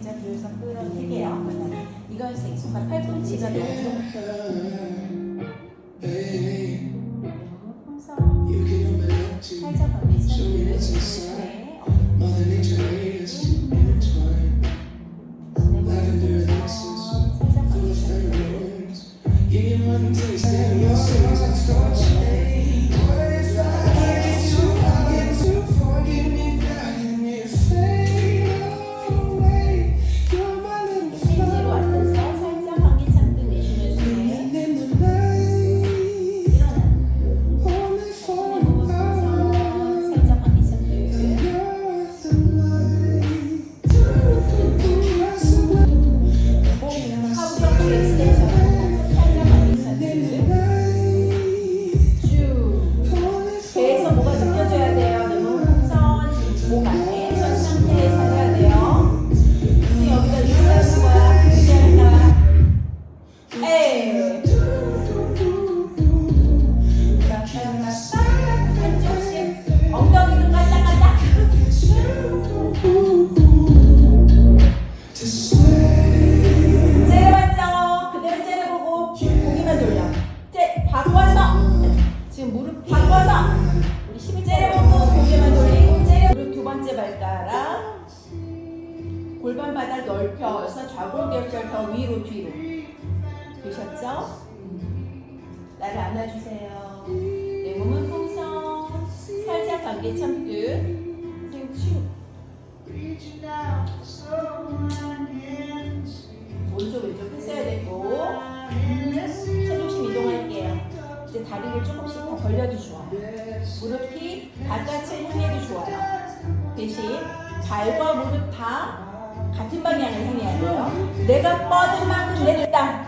들어서 끌어내게요. 이건 생수가 팔꿈치가 너무 풍선 살짝 벌리 나를 안아주세요. 내 몸은 풍선 살짝 감기 참듯 오른쪽 왼쪽 펴셔야 되고 체중심 이동할게요. 이제 다리를 조금씩 더 벌려도 좋아요. 무릎이 바깥을 향해도 좋아요. 대신 발과 무릎 다 같은 방향을 향해야 돼요. 내가 뻗은 만큼 내 땅.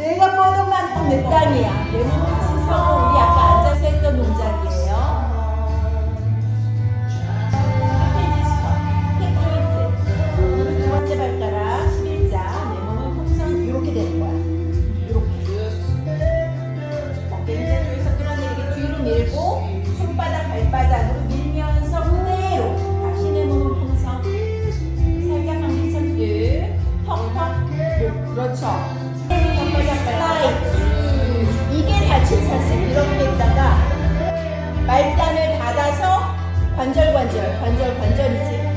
내가 뻗은 만큼 내 땅이야. 내몸 같이서 우리 아까 앉아서 했던 동작이에요. 두 번째 발가락 11자. 내 몸은 풍선 이렇게 되는 거야. 이렇게. 어깨 이제 쪽에서 끌어내리게 뒤로 밀고 손바닥 발바닥으로 밀면서 그대로 다시 내 몸은 풍선 살짝 감기 참듯 턱턱 목 그렇죠 관절 관절 관절 관절이지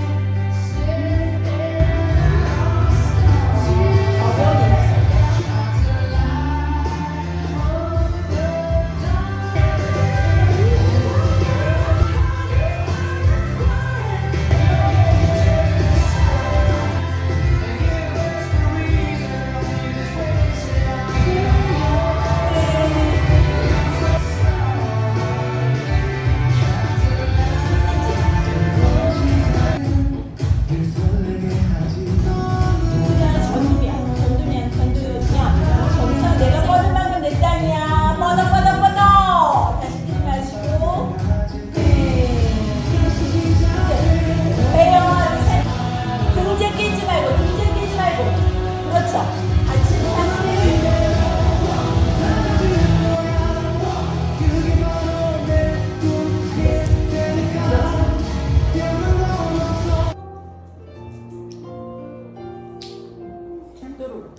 здоров'я.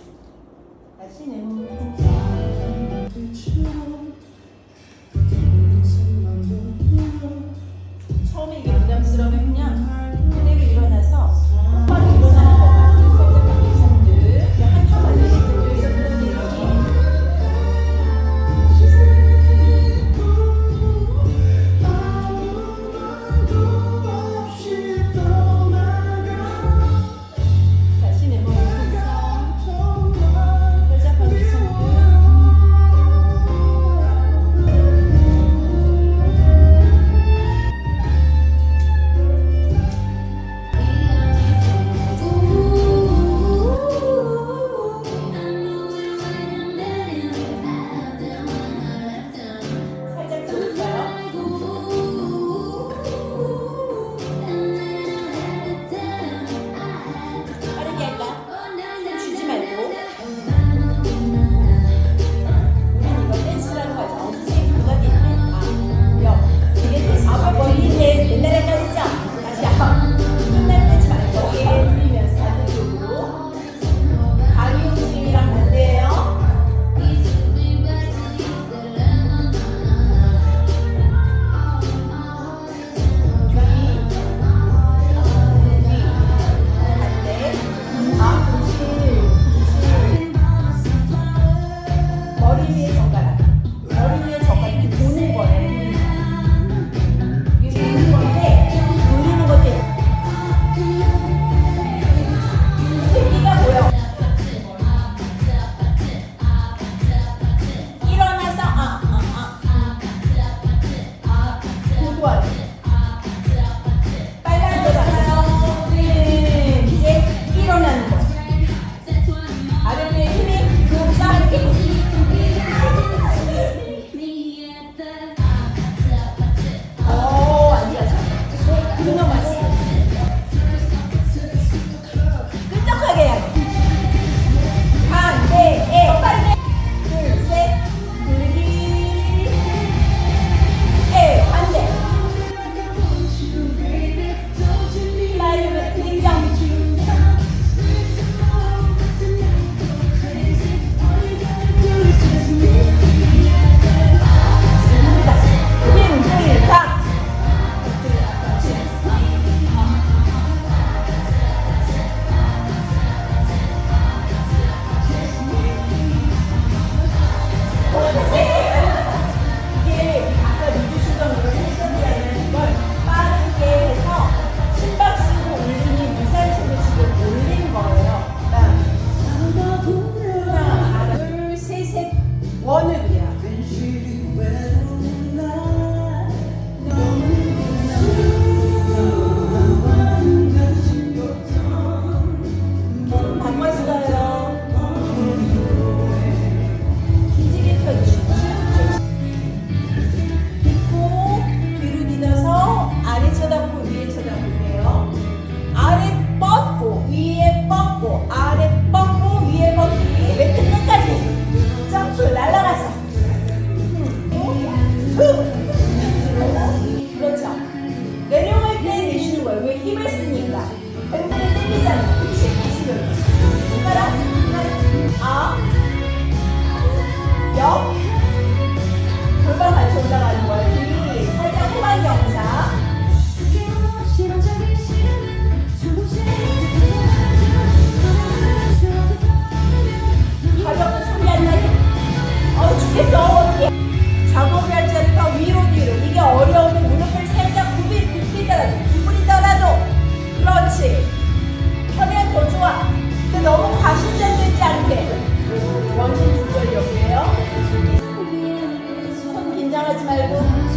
때 정신 조절 여기에요. 손 긴장하지 말고.